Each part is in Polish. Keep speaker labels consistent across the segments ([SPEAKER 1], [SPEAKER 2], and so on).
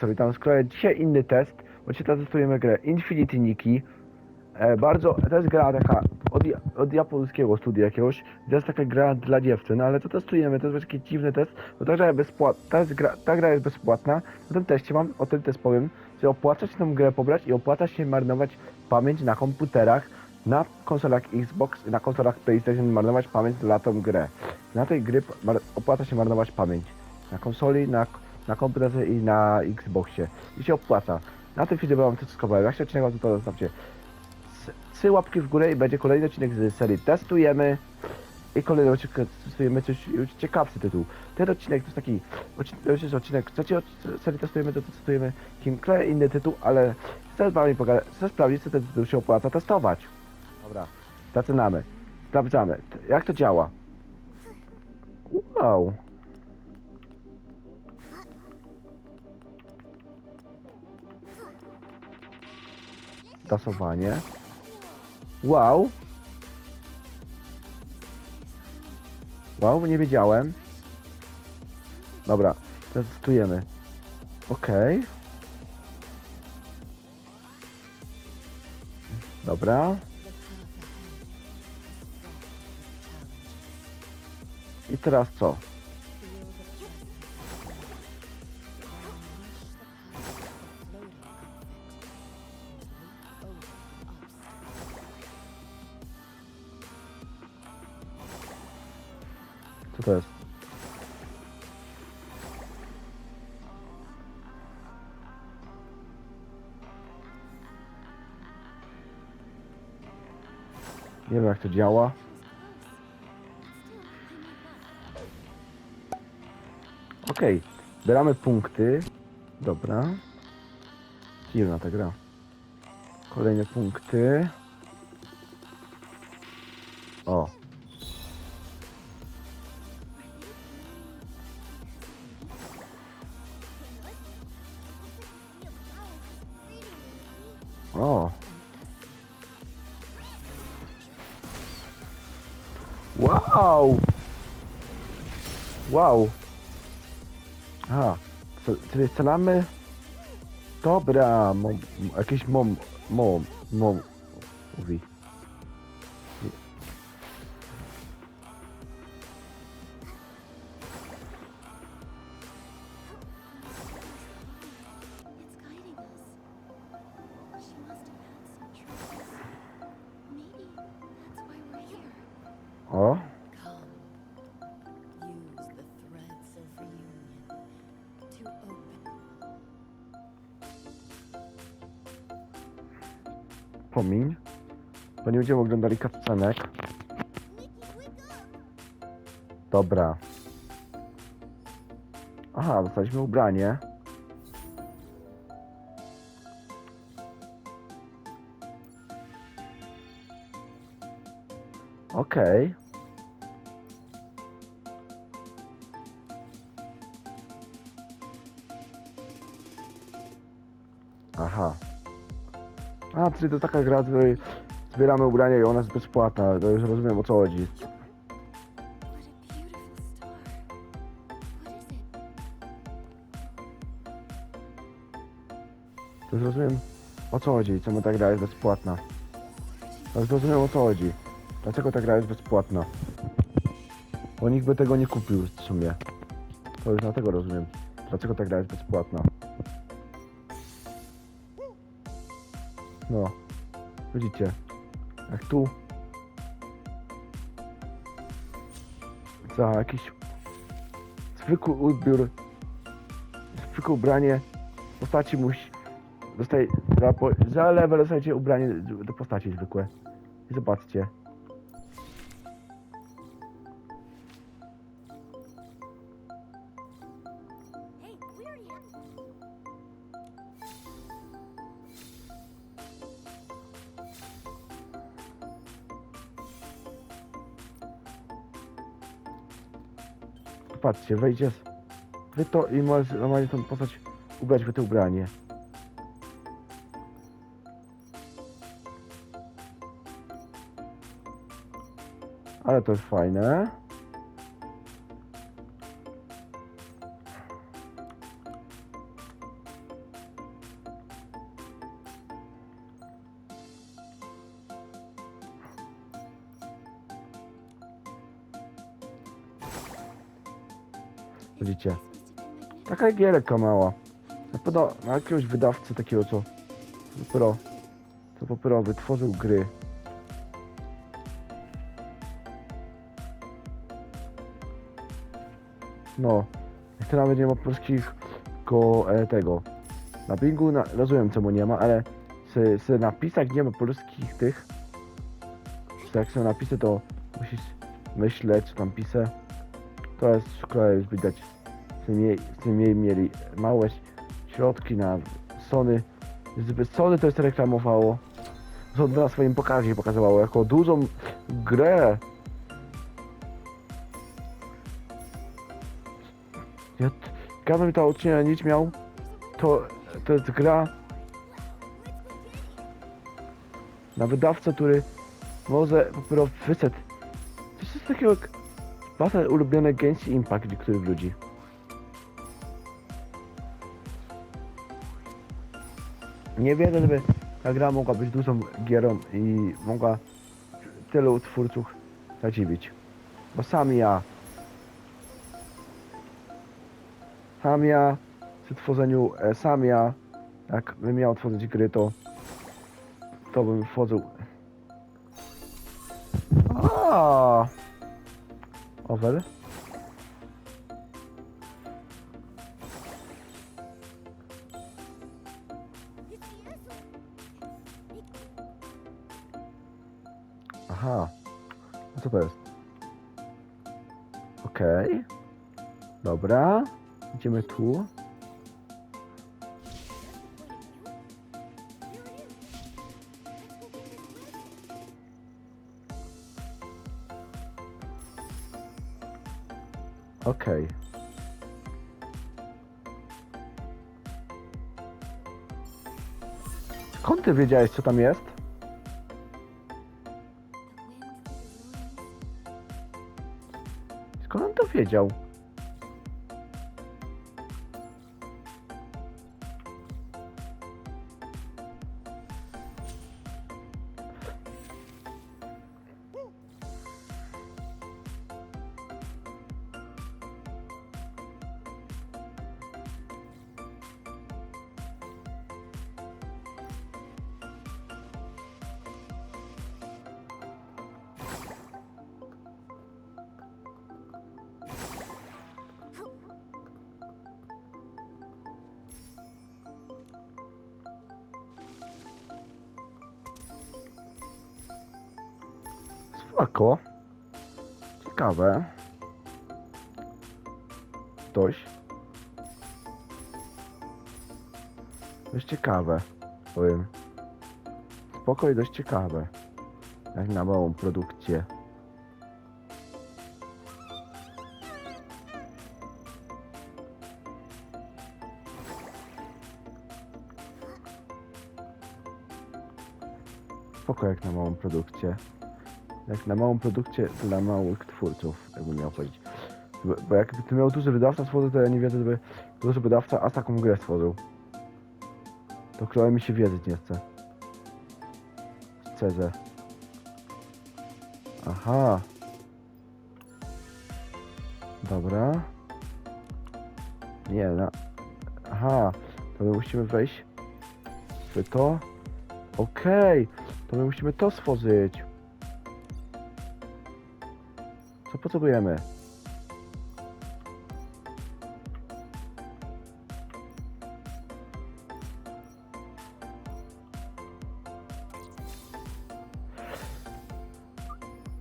[SPEAKER 1] sobie tam skroję. Dzisiaj inny test, bo dzisiaj testujemy grę Infinity Nikki. E, bardzo, to jest gra taka od, od japońskiego studia jakiegoś. To jest taka gra dla dziewczyn, ale to testujemy, to jest taki dziwny test, bo ta gra, jest bezpłat, ta, jest gra, ta gra jest bezpłatna. Na tym teście mam, o tym test powiem, że opłaca się tę grę pobrać i opłaca się marnować pamięć na komputerach, na konsolach Xbox na konsolach PlayStation marnować pamięć na tą grę. Na tej gry opłaca się marnować pamięć. Na konsoli, na, na komputerze i na Xboxie. I się opłaca. Na tym filmie wam to wszystko. Jak się odcinek to, zostawcie trzy łapki w górę i będzie kolejny odcinek z serii Testujemy. I kolejny odcinek testujemy coś ciekawszy tytuł. Ten odcinek to jest taki, odcinek, odcinek trzeci od serii Testujemy, to testujemy King Clay, inny tytuł, ale chcę z wami chcę sprawdzić, czy ten tytuł się opłaca testować. Dobra, zaczynamy. Sprawdzamy. Jak to działa? Wow. Tasowanie. Wow. Wow, nie wiedziałem. Dobra, testujemy. Okej. Dobra. I teraz? Co to działa. Okej, zbieramy punkty. Dobra. Dziwna ta gra. Kolejne punkty. Wow! Wow! Aha, co- czyli strzelamy? Dobra, mom, jakiś mom, mom, mom, mówi. Pomiń. Bo nie będziemy oglądali cutscenek. Dobra. Aha, dostaliśmy ubranie. Okej. Aha. Czyli to taka gra, w której zbieramy ubranie i ona jest bezpłatna. To już rozumiem o co chodzi. To już rozumiem o co chodzi, czemu ta gra jest bezpłatna. To już rozumiem o co chodzi. Dlaczego ta gra jest bezpłatna? Bo nikt by tego nie kupił w sumie. To już dlatego rozumiem. Dlaczego ta gra jest bezpłatna. No. Widzicie. Jak tu. Za jakiś zwykły ubiór. Zwykłe ubranie postaci musi dostaje za, za level dostajecie ubranie do postaci zwykłe. I zobaczcie. Patrzcie, wejdzie. Wy to i możesz normalnie tą postać ubrać w to ubranie. Ale to jest fajne. Widzicie? Taka gierka mała. Na pewno na jakiegoś wydawcę takiego, co dopiero, co dopiero wytworzył gry. No, jeszcze nawet nie ma polskich ko, e, tego. Na Bingu na, rozumiem czemu nie ma, ale z, z napisach nie ma polskich tych. Jak są napisy, to musisz myśleć, co tam pisze. To jest szkoda już widać. Z tym, jej, z tym jej mieli małe środki na Sony. Sony to jest reklamowało. Sony na swoim pokazie pokazywało jako dużą grę. Ja, t- Gavin to odcinek nic miał. To, to jest gra na wydawcę, który może dopiero wyszedł. To jest takiego wasze ulubione Genshin Impact niektórych ludzi. Nie wierzę, żeby ta gra mogła być dużą gierą i mogła tylu twórców zadziwić. Bo sam ja sam ja przy tworzeniu, e, sam ja jak bym miał tworzyć gry, to to bym wchodził a Over? Aha. A co to jest? Okej. Dobra. Idziemy tu. Okej. Skąd ty wiedziałeś, co tam jest? Skąd on to wiedział? Spoko. Ciekawe. Dość. Dość ciekawe, powiem. Spoko i dość ciekawe. Jak na małą produkcję. Spoko jak na małą produkcję. Jak na małą produkcję dla małych twórców, jakbym miał powiedzieć. Bo, jakby ty miał duży wydawca stworzył, to ja nie wierzę, żeby duży wydawca aż taką grę stworzył. To chyba mi się wierzyć nie chce. Szczerze. Aha. Dobra. Nie, no. Aha. To my musimy wejść w to. Okej. To my musimy to stworzyć. Potrzebujemy?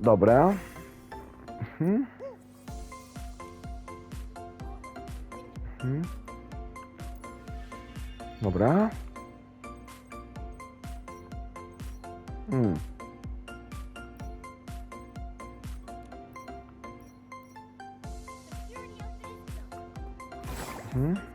[SPEAKER 1] Dobra. Mhm. Mhm. Dobra. Hmm. Mhm.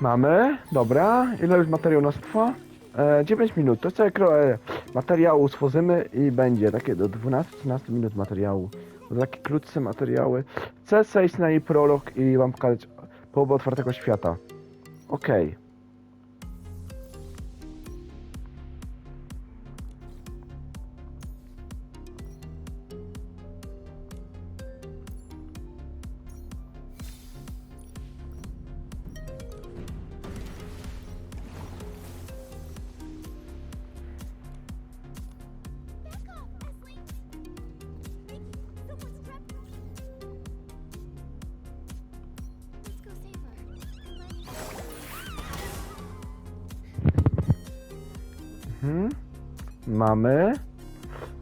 [SPEAKER 1] Mamy, dobra. Ile już materiał nas trwa? E, 9 minut. To sobie e, materiału stworzymy i będzie takie do 12-13 minut materiału. Takie krótsze materiały. Chcę zejść na jej prolog i wam pokazać połowę otwartego świata. Okej. Mhm. Mamy.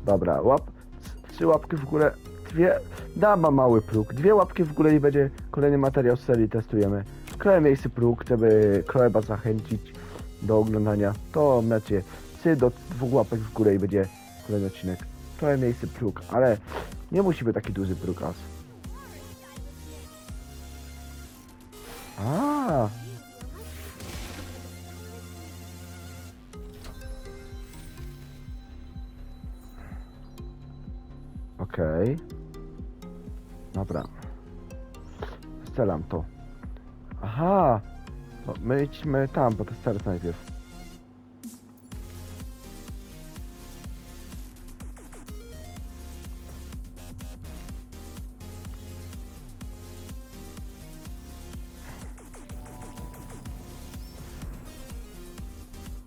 [SPEAKER 1] Dobra, łap. Trzy łapki w górę. Dwie. Dama mały próg. Dwie łapki w górę i będzie kolejny materiał z serii testujemy. Kroję miejsce próg, żeby Kroeba zachęcić do oglądania. To macie trzy do dwóch łapek w górę i będzie kolejny odcinek. Kroję miejsce próg, ale nie musi być taki duży próg aż. A. Okej. Dobra. Strzelam to. Aha! No, my idźmy tam, po te serce najpierw.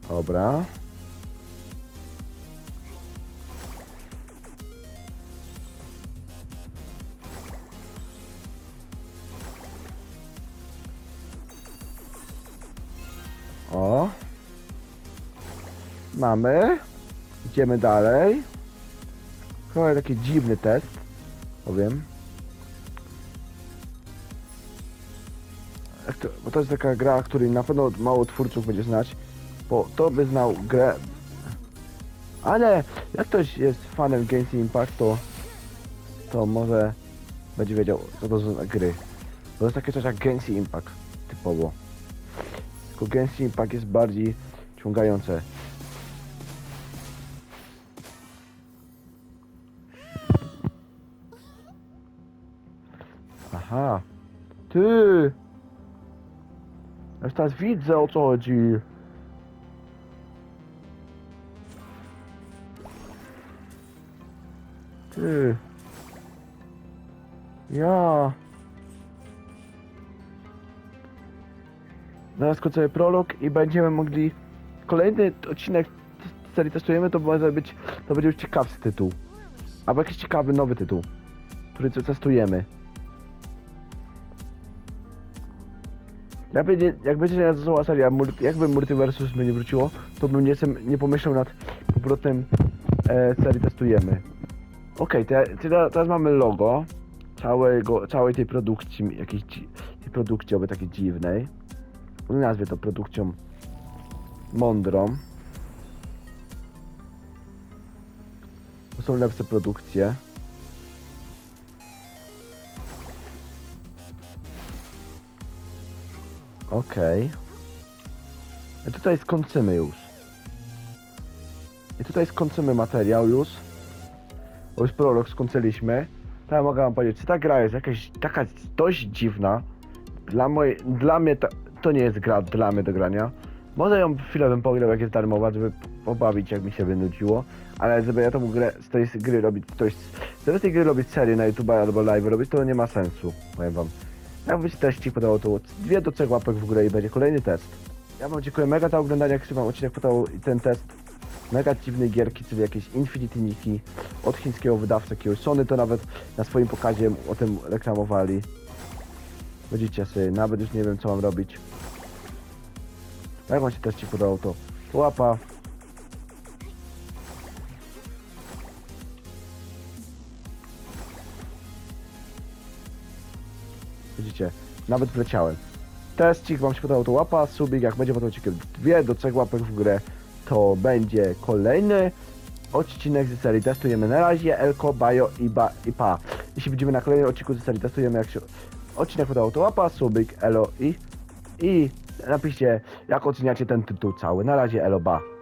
[SPEAKER 1] Dobra. Mamy. Idziemy dalej. Trochę taki dziwny test. Powiem. To, bo to jest taka gra, której na pewno mało twórców będzie znać. Bo to by znał grę. Ale jak ktoś jest fanem Genshin Impact, to, to może będzie wiedział, co to za gry. Bo to jest takie coś jak Genshin Impact, typowo. Tylko Genshin Impact jest bardziej ciągające. Aha. Ty! Już teraz widzę o co chodzi. Ty. Ja. Zaraz kończymy prolog i będziemy mogli... Kolejny odcinek serii testujemy, to może być... To będzie już ciekawszy tytuł. Albo jakiś ciekawy, nowy tytuł. Który testujemy. Jak będzie, jak będzie nazywa seria, mul- jakby Multiversus by nie wróciło, to bym nie, nie pomyślał nad powrotem e, serii testujemy. Okej, te, te, teraz mamy logo całego, całej tej produkcji, jakiejś tej produkcji oby takiej dziwnej. Nazwię to produkcją mądrą. To są lepsze produkcje. Okej. I tutaj skończymy już. I tutaj skończymy materiał już. Bo już prolog skończyliśmy. Tak mogę wam powiedzieć, czy ta gra jest jakaś taka dość dziwna. Dla mojej, dla mnie to, to nie jest gra dla mnie do grania. Może ją chwilę bym pograł jak jest darmowa, żeby pobawić jak mi się by nudziło. Ale żeby ja tą grę, z tej gry robić coś, żeby z tej gry robić serię na YouTube albo live robić, to nie ma sensu, powiem wam. Jakby się teścik podobał, to dwie do trzech łapek w górę i będzie kolejny test. Ja wam dziękuję mega za oglądanie, jak się wam odcinek podobał i ten test. Mega dziwnej gierki, czyli jakieś Infinity Niki od chińskiego wydawcy jakiegoś. Sony to nawet na swoim pokazie o tym reklamowali. Widzicie sobie, nawet już nie wiem co mam robić. Jak wam się też ci podobał to łapa. Widzicie, nawet wleciałem. Teścik wam się podobał to łapa, subik, jak będzie podobał ci dwie do trzech łapek w górę, to będzie kolejny odcinek z serii testujemy na razie Elko, Bajo i, ba, i Pa. Jeśli będziemy na kolejnym odcinku z serii testujemy jak się odcinek podobał to łapa, subik, elo i i napiszcie jak oceniacie ten tytuł cały. Na razie elo, ba.